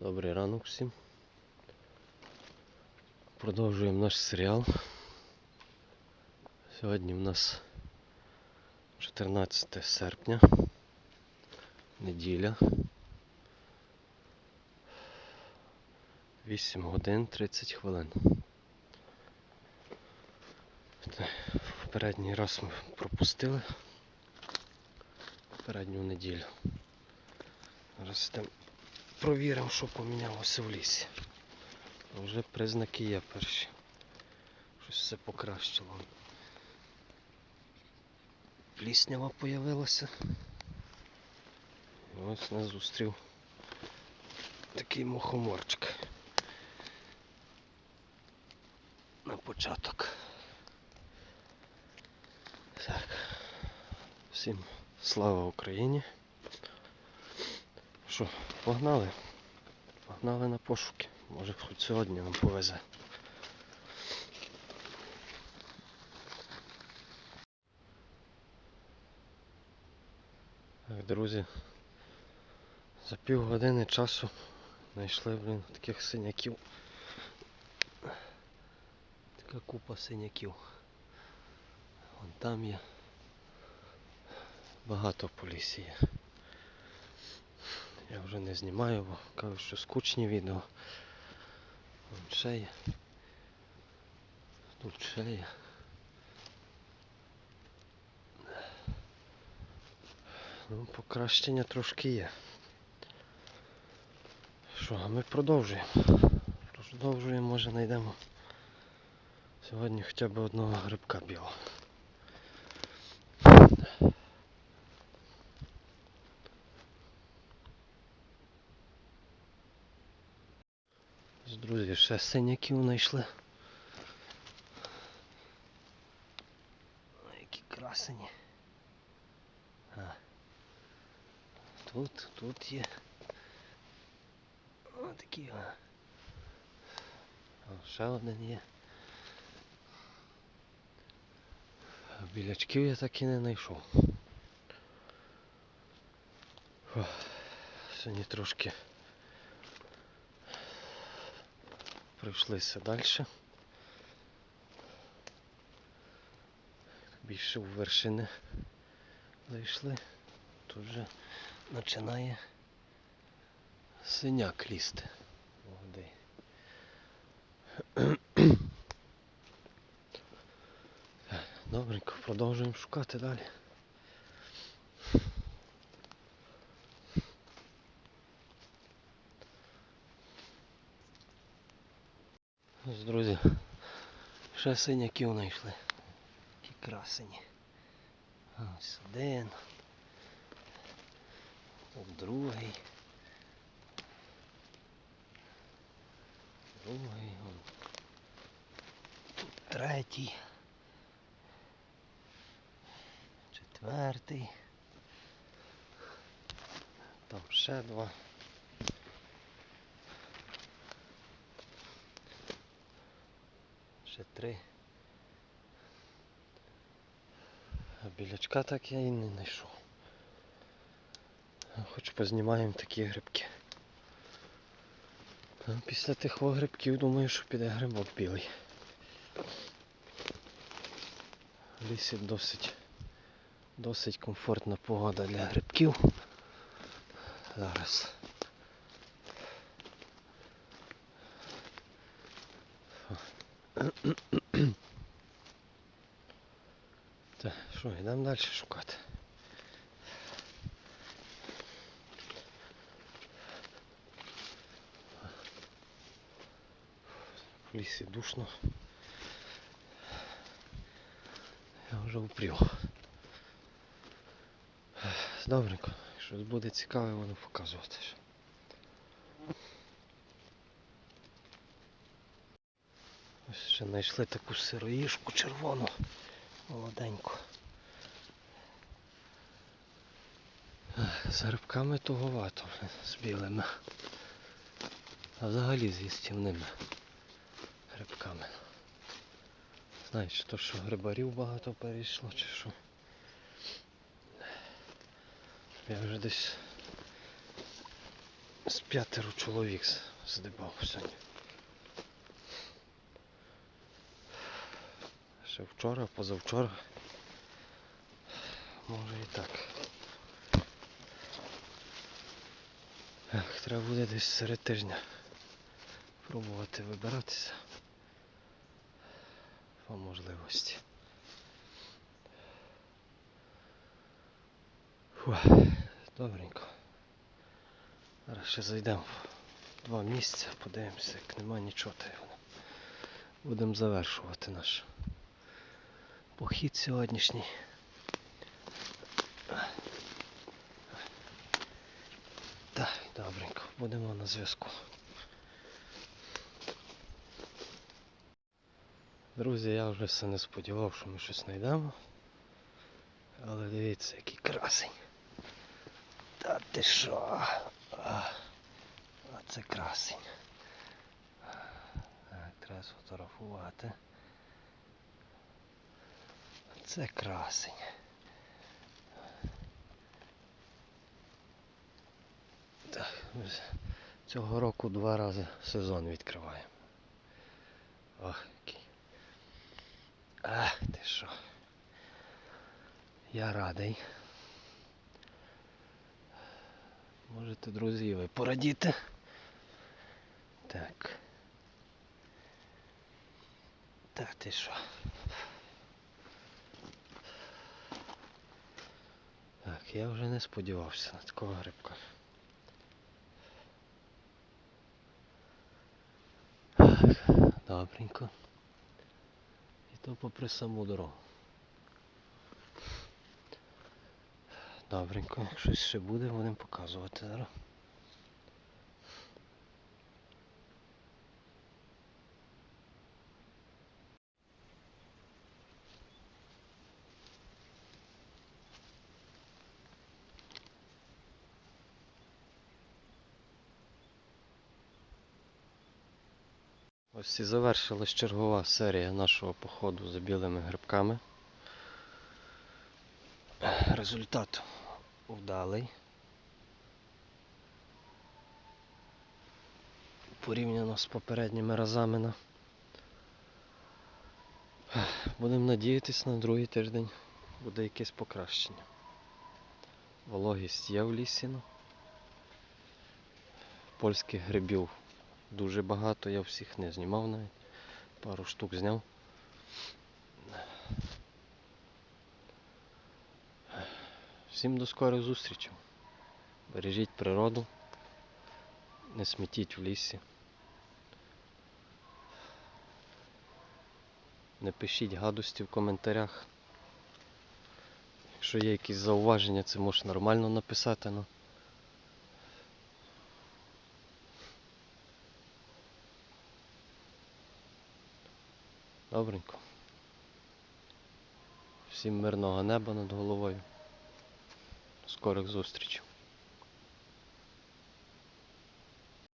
Добрий ранок всім. Продовжуємо наш серіал. Сьогодні в нас 14 серпня. Неділя. 8 годин 30 хвилин. Та, Попередній раз ми пропустили. Попередню неділю. Зараз йдемо провіримо, що помінялося в лісі. Вже признаки є перші. Щось все покращило. Пліснява появилася. І ось нас зустрів такий мухоморчик. На початок. Так. Всім слава Україні. Що, погнали? Погнали на пошуки. Може хоч сьогодні нам повезе. Так, друзі. За півгодини часу знайшли, блін, таких синяків. Така купа синяків. Вон там є. Багато по лісі є. Не знімаю, бо кажу, що скучні відео. Вон ще є. Тут ще є. Ну, покращення трошки є. Що, а ми продовжуємо. Продовжуємо, може знайдемо сьогодні хоча б одного грибка білого. Друзі, ще синяків знайшли. Які красені. А. Тут, тут є. О, такі. А. О, ще один є. Білячків я так і не знайшов. Сьогодні трошки пройшлися далі. Більше у вершини зайшли. Тут вже починає синяк лізти. Так, Добренько, продовжуємо шукати далі. Ось, друзі, ще синяків знайшли. Які красені. Ось один. Тут другий. Другий. Тут третій. Четвертий. Там ще два. Три. А білячка так я і не знайшов. Хоч познімаємо такі грибки. Після тих грибків думаю, що піде грибок білий. В лісі досить, досить комфортна погода для грибків. Зараз. Так, що, йдемо далі шукати. В лісі душно. Я вже упрів. Добренько, щось буде цікаве, воно показувати. Ось ще знайшли таку сироїшку червону, молоденьку. З грибками туговато з білими. А взагалі з їстівними грибками. Знаєш, то що грибарів багато перейшло, чи що. Я вже десь З п'ятеро чоловік здибав сьогодні. Ще вчора, позавчора. Може і так. Ех, треба буде десь серед тижня пробувати вибиратися по можливості. Фу, добренько. Зараз ще зайдемо в два місця, подивимося, як нема нічого, та. Будемо завершувати наш похід сьогоднішній. Так, добренько, будемо на зв'язку. Друзі, я вже все не сподівав, що ми щось знайдемо. Але дивіться, який красень. Та ти що? А, це красень. Так, треба сфотографувати. Це красень. Так, цього року два рази сезон відкриваємо. Ох, який. Ах, ти що. Я радий. Можете, друзі, ви порадіти. Так. Так, ти що? Я вже не сподівався на такого грибка. Добренько. І то попри саму дорогу. Добренько, як щось ще буде, будемо показувати зараз. Ось і завершилась чергова серія нашого походу за білими грибками. Результат вдалий. Порівняно з попередніми разами. на- Будемо надіятись на другий тиждень буде якесь покращення. Вологість є в лісі. ну. Польських грибів дуже багато, я всіх не знімав навіть. Пару штук зняв. Всім до скорих зустрічей. Бережіть природу, не смітіть в лісі. Не пишіть гадості в коментарях. Якщо є якісь зауваження, це можеш нормально написати. Ну. Добренько. Всім мирного неба над головою. Скорих зустрічей.